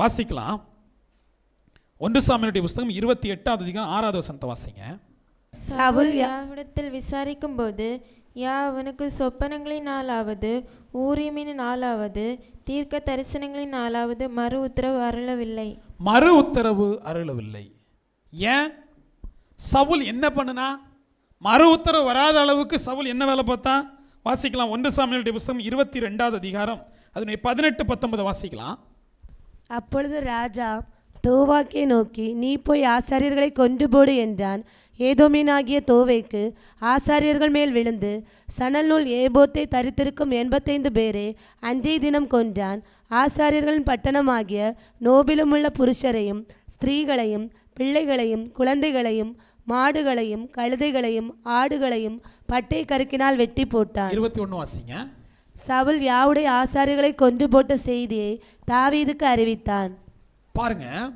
வாசிக்கலாம். ஒன்று சாமியுடைய புஸ்தகம் இருபத்தி எட்டாவது அதிகாரம் ஆறாவது வசனத்தை வாசிங்க. சவுல் யாவிடத்தில் விசாரிக்கும் போது யா அவனுக்கு சொப்பனங்களின் நாளாவது ஊரியமின் நாளாவது தீர்க்க தரிசனங்களின் நாளாவது மறு உத்தரவு அருளவில்லை. மறு உத்தரவு அருளவில்லை. ஏன்? சவுல் என்ன பண்ணுனா மறு உத்தரவு வராத அளவுக்கு சவுல் என்ன வேலை பார்த்தான் வாசிக்கலாம். ஒன்று சாமியுடைய புஸ்தகம் இருபத்தி ரெண்டாவது அதிகாரம் அதனுடைய பதினெட்டு பத்தொன்பது வாசிக்கலாம். அப்பொழுது ராஜா தோவாக்கை நோக்கி நீ போய் ஆசாரியர்களை கொன்று போடு என்றான். ஏதோமீனாகிய தோவைக்கு ஆசாரியர்கள் மேல் விழுந்து சணல் நூல் ஏபோத்தை தரித்திருக்கும் எண்பத்தைந்து பேரே அன்றைய தினம் கொன்றான். ஆசாரியர்களின் பட்டணமாகிய நோபிலுமுள்ள புருஷரையும் ஸ்திரீகளையும் பிள்ளைகளையும் குழந்தைகளையும் மாடுகளையும் கழுதைகளையும் ஆடுகளையும் பட்டை கருக்கினால் வெட்டி போட்டான். இருபத்தி ஒன்று வாசிங்க. சவுல் யாவுடைய ஆசாரிகளை கொன்று போட்ட செய்தியை தாவீதுக்கு அறிவித்தான். பாருங்க.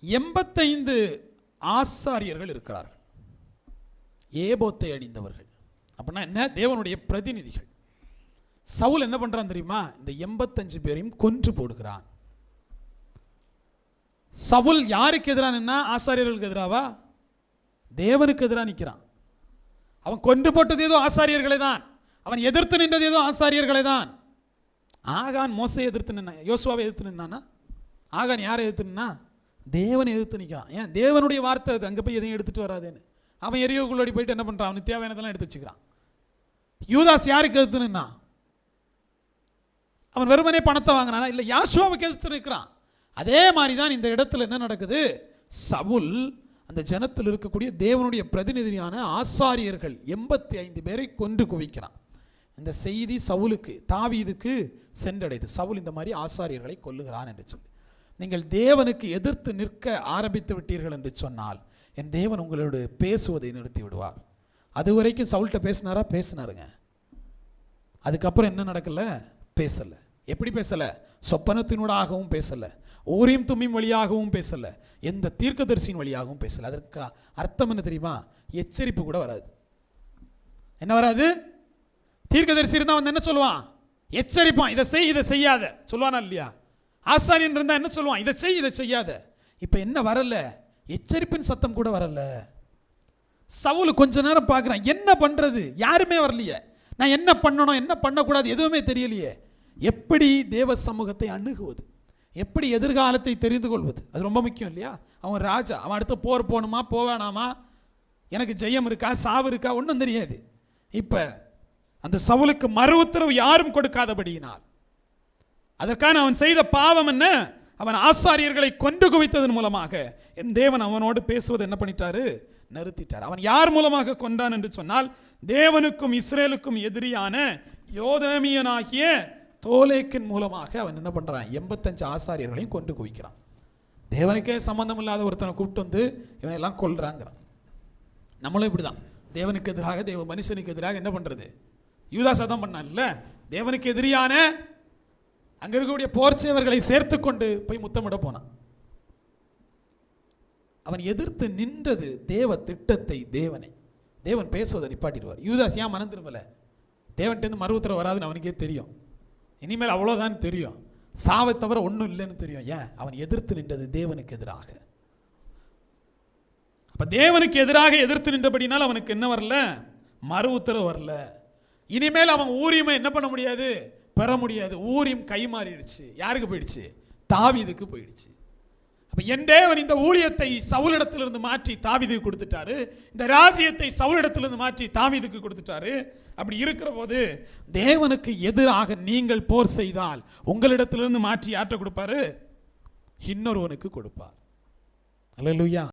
எண்பத்தைந்து ஆசாரியர்கள் இருக்கிறார்கள். ஏபோத்தை அணிந்தவர்கள். அப்படின்னா என்ன? தேவனுடைய பிரதிநிதிகள். சவுல் என்ன பண்றான் தெரியுமா? இந்த எண்பத்தஞ்சு பேரையும் கொன்று போடுகிறான். சவுல் யாருக்கு எதிராக ஆசாரியர்களுக்கு எதிராவா? தேவனுக்கு எதிராக நிற்கிறான் அவன் கொன்று போட்டது ஏதோ ஆசாரியர்களை தான். அவன் எதிர்த்து நின்றது ஏதோ ஆசாரியர்களை தான். ஆகான் மோசை எதிர்த்து நின்னா யோசுவாவை எதிர்த்து நின்னானா ஆகான் யாரை எதிர்த்து நின்னா? தேவனை எதிர்த்து நிற்கிறான் ஏன்? தேவனுடைய வார்த்தை அது. அங்கே போய் எதையும் எடுத்துகிட்டு வராதேன்னு. அவன் எரியோக்குள்ளோடி போயிட்டு என்ன பண்ணுறான் அவனுக்கு தேவையானதெல்லாம் எடுத்து வச்சுக்கிறான். யூதாஸ் யாருக்கு எதிர்த்து நின்னா? அவன் வெறுமனே பணத்தை வாங்கினானா இல்லை யாசுவாவுக்கு எதிர்த்து நிற்கிறான் அதே மாதிரி தான் இந்த இடத்துல என்ன நடக்குது? சவுல் அந்த ஜனத்தில் இருக்கக்கூடிய தேவனுடைய பிரதிநிதியான ஆசாரியர்கள் எண்பத்தி ஐந்து பேரை கொன்று குவிக்கிறான். இந்த செய்தி சவுலுக்கு தாவீதுக்கு சென்றடைது. சவுல் இந்த மாதிரி ஆசாரியர்களை கொல்லுகிறான் என்று சொல்லி. நீங்கள் தேவனுக்கு எதிர்த்து நிற்க ஆரம்பித்து விட்டீர்கள் என்று சொன்னால் என் தேவன் உங்களோடு பேசுவதை நிறுத்தி விடுவார். அது வரைக்கும் சவுல்கிட்ட பேசினாரா? பேசினாருங்க. அதுக்கப்புறம் என்ன நடக்கல? பேசலை. எப்படி பேசலை? சொப்பனத்தினூடாகவும் பேசலை. ஊரியும் தும்மியும் வழியாகவும் பேசல. எந்த தீர்க்கதரிசியின் வழியாகவும் பேசலை. அதற்கு அர்த்தம் என்ன தெரியுமா? எச்சரிப்பு கூட வராது. என்ன வராது? தீர்க்கதரிசி இருந்தால் வந்து என்ன சொல்லுவான்? எச்சரிப்பான். இதை செய் இதை செய்யாத. சொல்லுவானா இல்லையா? ஆசாரியன் இருந்தால் என்ன சொல்லுவான்? இதை செய் இதை செய்யாத. இப்போ என்ன வரல? எச்சரிப்பின் சத்தம் கூட வரல. சவுல் கொஞ்ச நேரம் பார்க்குறான். என்ன பண்ணுறது யாருமே வரலையே. நான் என்ன பண்ணணும் என்ன பண்ணக்கூடாது எதுவுமே தெரியலையே. எப்படி தேவ சமூகத்தை அணுகுவது? எப்படி எதிர்காலத்தை தெரிந்து கொள்வது? அது ரொம்ப முக்கியம் இல்லையா? அவன் ராஜா. அவன் அடுத்து போர் போகணுமா போவேணாமா எனக்கு ஜெயம் இருக்கா சாவு இருக்கா? ஒன்றும் தெரியாது. இப்போ அந்த சவுலுக்கு மறு உத்தரவு யாரும் கொடுக்காதபடியினால். அதற்கான அவன் செய்த பாவம் என்ன? அவன் ஆசாரியர்களை கொண்டு குவித்ததன் மூலமாக என் தேவன் அவனோடு பேசுவது என்ன பண்ணிட்டாரு? நிறுத்திட்டார். அவன் யார் மூலமாக கொண்டான் என்று சொன்னால் தேவனுக்கும் இஸ்ரேலுக்கும் எதிரியான யோதேமியனாகிய தோலேக்கின் மூலமாக அவன் என்ன பண்ணுறான் எண்பத்தஞ்சு ஆசாரியர்களையும் கொண்டு குவிக்கிறான். தேவனுக்கே சம்மந்தம் இல்லாத ஒருத்தனை கூப்பிட்டு வந்து இவனை எல்லாம் நம்மளும் நம்மளும் இப்படிதான். தேவனுக்கு எதிராக தேவ மனுஷனுக்கு எதிராக என்ன பண்ணுறது பண்றது யூதாசா தான் பண்ணான்ல தேவனுக்கு எதிரியான அங்கே இருக்கக்கூடிய போர்ச்சேவர்களை சேர்த்து கொண்டு போய் முத்தமிட போனான். அவன் எதிர்த்து நின்றது தேவ திட்டத்தை தேவனை. தேவன் பேசுவதை நிப்பாட்டிடுவார். யூதாஸ் ஏன் மனம் திரும்பல? தேவன்கிட்ட மறு உத்தரவு வராதுன்னு அவனுக்கே தெரியும். இனிமேல் அவ்வளோதான் தெரியும். சாவை தவிர ஒன்றும் இல்லைன்னு தெரியும். ஏன்? அவன் எதிர்த்து நின்றது தேவனுக்கு எதிராக. அப்போ தேவனுக்கு எதிராக எதிர்த்து நின்றபடினால் அவனுக்கு என்ன வரல? மறு உத்தரவு வரல. இனிமேல் அவன் ஊரியமை என்ன பண்ண முடியாது? பெற முடியாது. ஊரியம் கை மாறிடுச்சு. யாருக்கு போயிடுச்சு? தாவிதுக்கு போயிடுச்சு. அப்போ என் தேவன் இந்த ஊழியத்தை சவுலிடத்திலிருந்து மாற்றி தாவிதுக்கு கொடுத்துட்டாரு. இந்த ராஜ்யத்தை சவுலிடத்திலிருந்து மாற்றி தாவிதுக்கு கொடுத்துட்டாரு. அப்படி இருக்கிற போது தேவனுக்கு எதிராக நீங்கள் போர் செய்தால் உங்களிடத்திலிருந்து மாற்றி யார்கிட்ட கொடுப்பாரு? இன்னொருவனுக்கு கொடுப்பார். அல்லேலூயா.